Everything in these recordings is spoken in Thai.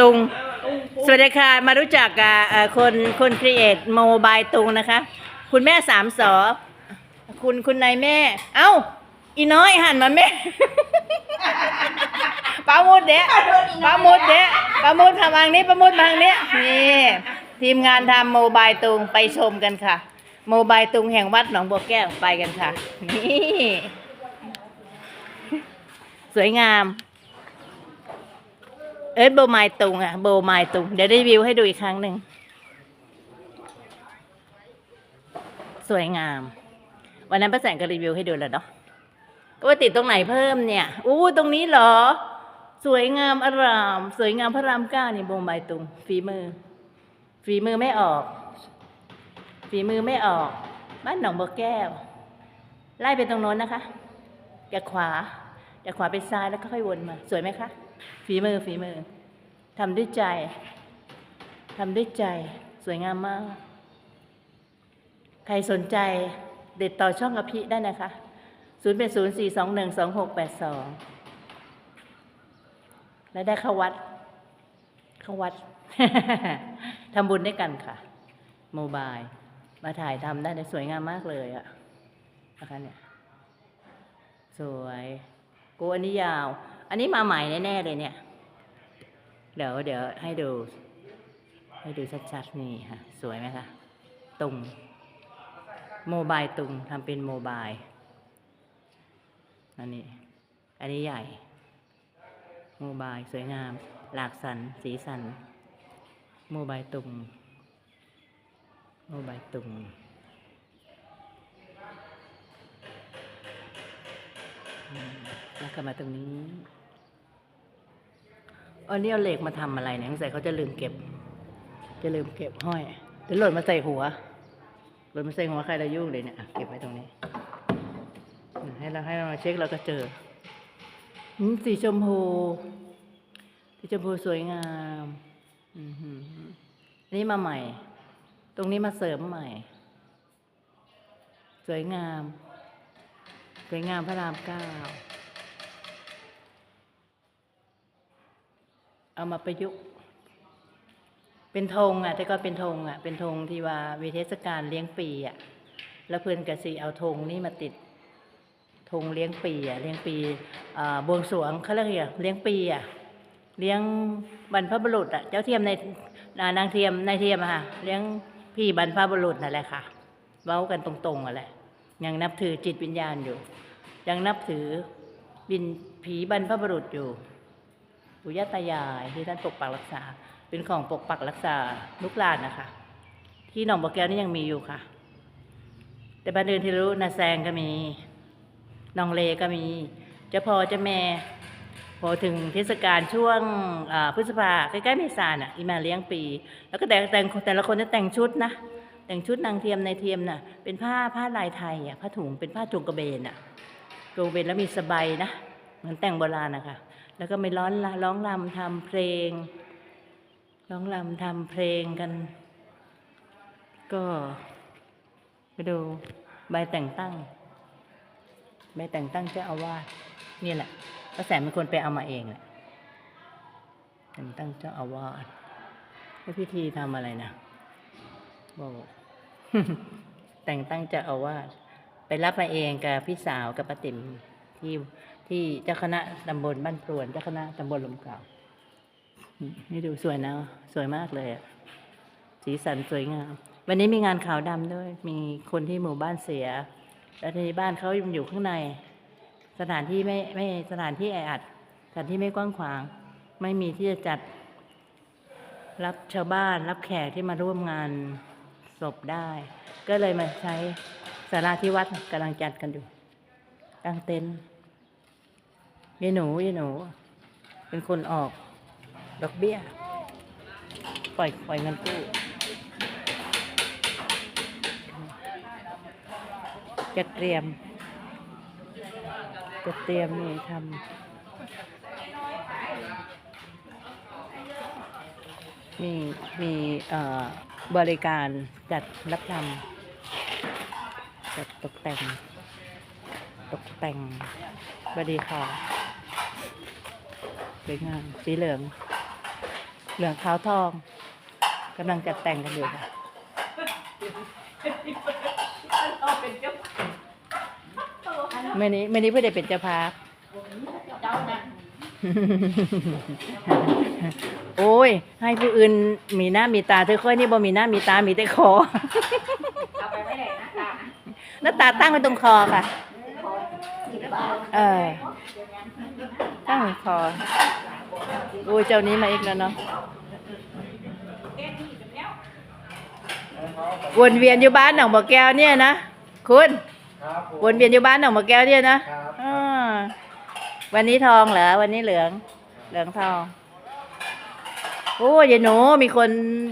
ตุง สวัสดีค่ะ มารู้จักกับเอ่อคนคนครีเอทโมบายตุงนะคะ คุณแม่สามสอคุณคุณนายแม่ เอ้า อีน้อยหันมาแม่ปามุดเดะปามุดเดะปามุดทำทางนี้ปามุดทางนี้นี่ทีมงานทำโมบายตุงไปชมกันค่ะ โมบายตุงแห่งวัดหนองบัวแก้วไปกันค่ะ นี่ สวยงาม เอ้ยโบไมายตุงอะโบไมายตุง เดี๋ยวรีวิวให้ดูอีกครั้งหนึ่ง สวยงาม วันนั้นป้าแสงก็รีวิวให้ดูแล้วเนาะก็ว่าติดตรงไหนเพิ่มเนี่ย อู้ตรงนี้เหรอ สวยงามอาราม สวยงามพระรามเก้านี่โบไมายตุง ฝีมือ ฝีมือไม่ออก ฝีมือไม่ออก บ้านหนองบัวแก้ว ไล่ไปตรงโน้นนะคะจากขวาจากขวาไปซ้ายแล้วก็ค่อยวนมา สวยไหมคะ ฝีมือฝีมือทำด้วยใจทำด้วยใจสวยงามมาก ใครสนใจเด็ดต่อช่องอภิได้นะคะ 0 8 0 4 2 1 2 6 8 2 และได้เข้าวัด เข้าวัด ทำบุญด้วยกันค่ะ โมบาย มาถ่ายทำได้สวยงามมากเลยอะนะคะเนี่ย สวยกูอันนี้ยาว อันนี้มาใหม่แน่ๆเลยเนี่ย เดี๋ยวเดี๋ยวให้ดู ให้ดูชัดๆนี่ค่ะ สวยไหมคะ ตุงโมบายตุงทำเป็นโมบาย อันนี้ อันนี้ใหญ่ โมบายสวยงาม หลากสัน สีสัน โมบายตุงโมบายตุงแล้วก็มาตรงนี้ อันนี้เอาเหล็กมาทำอะไรเนี่ยสงสัยเขาจะลืมเก็บ จะลืมเก็บห้อยหรือหล่นมาใส่หัวหล่นมาใส่หัวใครเรายุ่งเลยเนี่ยเก็บไว้ตรงนี้ ให้เราให้เรามาเช็คเราก็เจอสีชมพูสีชมพูสวยงามอันนี้มาใหม่ ตรงนี้มาเสริมใหม่ สวยงาม สวยงามพระรามเก้า เอามาประยุกต์ เป็นธงอะ แต่ก็เป็นธงอะ เป็นธงที่ว่าวิเทศกาลเลี้ยงปีอะ แล้วเพื่อนกสิเอาธงนี่มาติดธงเลี้ยงปีอะ เลี้ยงปีบวงสวงเขาเรียกอะไรอเลี้ยงปีอะ เลี้ยงบรรพบุรุษอะ เจ้าเทียมในานางเทียมนายเทียมอะค่ะ เลี้ยงพี่บรรพบุรุษนั่นแหละค่ะ เว้ากันตรงๆอะแหละยังนับถือจิตวิญญาณอยู่ ยังนับถือบินผีบรรพบุรุษอยู่ ปู่ย่าตายายที่ท่านปกปักรักษา เป็นของปกปักรักษาลูกหลานนะคะ ที่หนองบัวแก้วนี่ยังมีอยู่ค่ะ แต่บ้านอื่นที่รู้นาแซงก็มีหนองเลก็มีเจ้าพ่อเจ้าแม่พอถึงเทศกาลช่วงพฤษภาใกล้ๆเมษาน่ะอีมาเลี้ยงปี แล้วก็แต่งแต่งแต่ละคนจะแต่งชุดนะแต่งชุดนางเทียมในเทียมน่ะเป็นผ้าผ้าลายไทยอะผ้าถุงเป็นผ้าจงกระเบนอะจงกระเบนแล้วมีสบายนะเหมือนแต่งโบราณนะคะ แล้วก็ไม่ร้อนร้องรำทำเพลง ร้องรำทำเพลงกัน ก็ไปดูใบแต่งตั้ง ใบแต่งตั้งเจ้าอาวาสนี่แหละพระแสงเป็นคนไปเอามาเองแหละแต่งตั้งเจ้าอาวาสแล้วพิธีทำอะไรนะบอกแต่งตั้งเจ้าอาวาสไปรับมาเองกับพี่สาวกับป้าติ๋มที่ ที่เจ้าคณะตำบลบ้านพรวนเจ้าคณะตำบลลมเก่านี่ดูสวยนะ สวยมากเลยอะสีสันสวยงาม วันนี้มีงานขาวดำด้วย มีคนที่หมู่บ้านเสีย แล้วที่บ้านเขาอยู่ข้างใน สถานที่ไม่ไม่สถานที่แออัดสถานที่ไม่กว้างขวาง ไม่มีที่จะจัด รับชาวบ้านรับแขกที่มาร่วมงานศพได้ ก็เลยมาใช้ศาลาที่วัดกำลังจัดกันอยู่ตั้งเต็นท์ ยายหนูยายหนู เป็นคนออกดอกเบี้ย ปล่อยปล่อยเงินกู้จะเตรียม จะเตรียมนี่ทำมีมีเอ่อบริการจัดรับทำจัดตกแต่ง ตกแต่งสวัสดีค่ะ สวยงามสีเหลือง เหลืองขาวทองกำลังจัดแต่งกันอยู่ค่ะเมื่อนี้เมื่อนี้เพื่อได้เป็นเจ้าภาพโอ้ย ให้ผู้อื่นมีหน้ามีตาเธอค่อยนี่บ่มีหน้ามีตามีแต่คอเอาไปไม่ได้นะตาหน้าตาตั้งไว้ตรงคอค่ะ เออ ตั้งคอโอ้ยเจ้านี้มาอีกแล้วเนาะวนเวียนอยู่บ้านหนองบ่อแก้วเนี่ยนะคุณครับผมวนเวียนอยู่บ้านหนองบ่อแก้วเนี่ยนะครับอ่าวันนี้ทองเหรอวันนี้เหลือง เหลืองทองโอ้ยยายหนูมีคน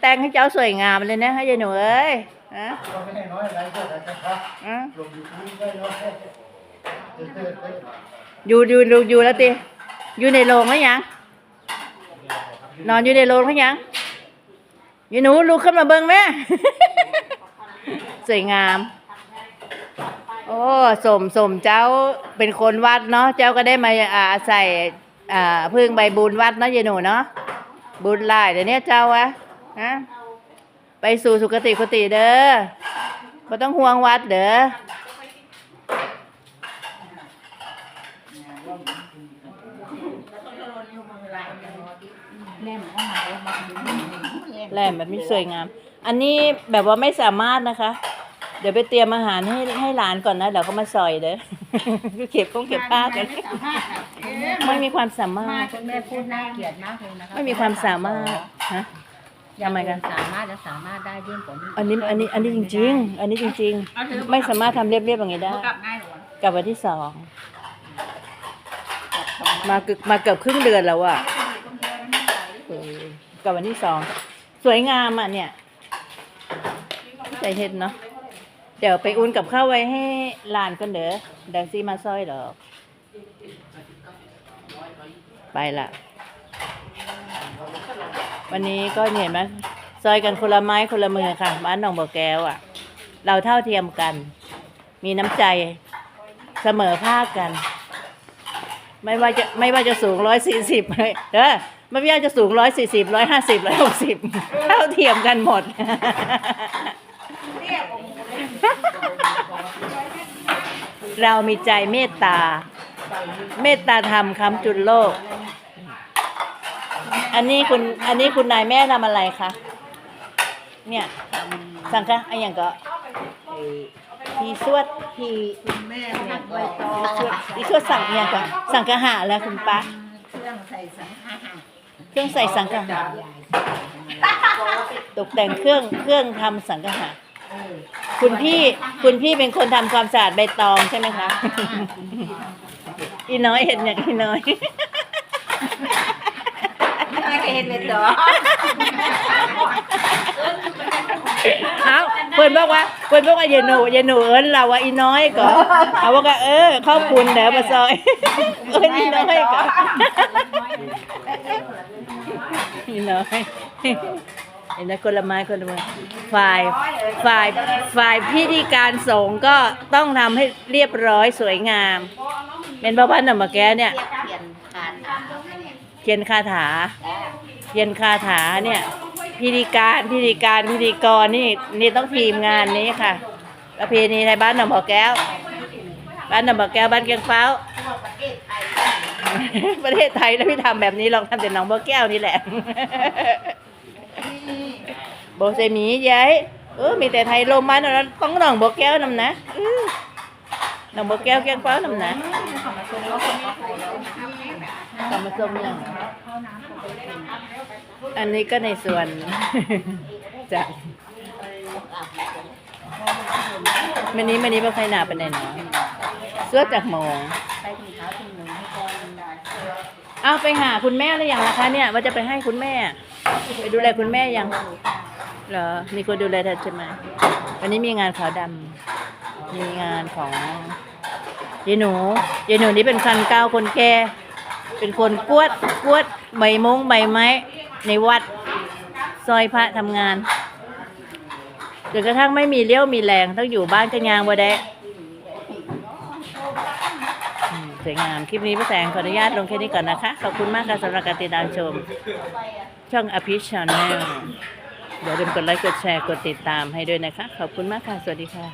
แต่งให้เจ้าสวยงามเลยนะให้ยายหนูเอ้ยฮะก็ไม่ให้น้อยอะไรก็ได้ครับอะลงยูทูบได้น้อยอยู่อยู่อยู่อยู่แล้วติ อยู่ในโรงแล้วยัง นอนอยู่ในโรงแล้วยังยายหนูลุกขึ้นมาเบิ่งแม่ สวยงาม โอ้สมสมเจ้าเป็นคนวัดเนาะ เจ้าก็ได้มาอาใส่อ่าพึ่งใบบุญวัดเนาะยายหนูเนาะ บุญหลายเดี๋ยวนี้เจ้าอะฮะไปสู่สุคติคติเด้อไม่ต้องห่วงวัดเด้อ แม่หมอมาแล้วมาดูแหลมแบบนี้สวยงาม อันนี้แบบว่าไม่สามารถนะคะ เดี๋ยวไปเตรียมอาหารให้ให้หลานก่อนนะเดี๋ยวเขามาซอยเด้อเก็บก้องเก็บผ้ากันไม่มีความสาามมารถจนแม่พูดน่าเกลียดมากเลยนะคะไม่มีความสามารถฮะยังทำไมกันสามารถจะสามารถได้ยื่นผลอันนี้อันนี้อันนี้จริง ๆ อันนี้จริง ๆ ไม่สามารถทำเรียบๆอย่างนี้ได้กลับง่ายหรอกับวันที่สองมาเกือบมาเกือบครึ่งเดือนแล้วอะเออ กับวันที่สองสวยงามอะเนี่ยใจเห็นเนาะเดี๋ยวไปอุ่นกับข้าวไว้ให้หลานกันเด้อแดงซี่มาซอยดอก ไปละวันนี้ก็เห็นไหมซอยกันคนละไม้คนละมือค่ะบ้านหนองบัวแก้วอะ เราเท่าเทียมกัน มีน้ำใจเสมอภาคกัน ไม่ว่าจะไม่ว่าจะสูงร้อยสี่สิบเลยเด้อ ไม่ว่าจะสูงร้อยสี่สิบร้อยห้าสิบร้อยหกสิบเท่าเทียมกันหมด เรามีใจเมตตา เมตตาธรรมคำจุนโลก อันนี้คุณอันนี้คุณนายแม่ทำอะไรคะ เนี่ย สั่งคะไอ้อย่างก็ทีสวดทีคุณแม่หักใบตองทีสวดสั่งอหย่างก็สั่งกะหาแล้วคุณป้าเครื่องใส่สังฆาหา รเครื่องใส่สังกะหาตกแต่งเครื่องเครื่องทำสังกะหาคุณพี่คุณพี่เป็นคนทำความสะอาดใบตองใช่ไหมคะ อีน้อยเห็นอย่างอีน้อย ไม่เคยเห็นเลยเหรอเอาเพื่อนบอกว่าเพื่อนบอกว่าอย่าหนูอย่าหนูเอิ้นเราว่าอีน้อยก่อนเอาว่าก็เออขอบคุณเด้อมาซอยเอิ้นอีน้อยก่อน อีน้อยเห็นไหมคนละไม้คนละมือฝ่ายฝ่ายฝ่ายพิธีการสงฆ์ก็ต้องทำให้เรียบร้อยสวยงามเป็นพระพันธ์ธรรมแกเนี่ยเปลี่ยนการอ่าเนี่ยเขียนคาถาเขียนคาถาเนี่ยพิธีการพิธีการพิธีกรนี่นี่ต้องทีมงานนี้ค่ะประเพณีไทยบ้านหน่องบ่อแก้ว บ้านหน่องบ่อแก้วบ้านเกียงเฟ้า ประเทศไทยแล้วพี่ทำแบบนี้ลองทำแต่หนองบ่อแก้วนี่แหละโบเซมีย้ายเออมีแต่ไทยลมมาแล้วต้องหนองบ่อแก้วนำนะอื้อหนองบ่อแก้วเกียงเฟ้านำนะกำมาส้มยังอันนี้ก็ในส่วนจากมันนี้มันนี้บ่ใครหนาเป็นไหนเนาะเสื้อจากหมอง เอาไปหาคุณแม่หรือยังล่ะคะเนี่ยว่าจะไปให้คุณแม่ ไปดูแลคุณแม่ยังเหรอมีคนดูแลเธอใช่ไหมวันนี้มีงานขาวดำมีงานของยายหนูยายหนูนี่เป็นคันเก้าคนแก่เป็นคนกวดกวดใบมงใบไม้ ในวัดซอยพระทำงานจนกระทั่งไม่มีเลี้ยวมีแรงต้องอยู่บ้านกันยางบ่ได้ วยงาม คลิปนี้พระแสงขออนุญาตลงแค่นี้ก่อนนะคะ ขอบคุณมากค่ะสำหรับการติดตามชม ช่องอภิชาแนลอย่าลืมกดไลค์ กดแชร์ กดติดตามให้ด้วยนะคะ ขอบคุณมากค่ะ สวัสดีค่ะ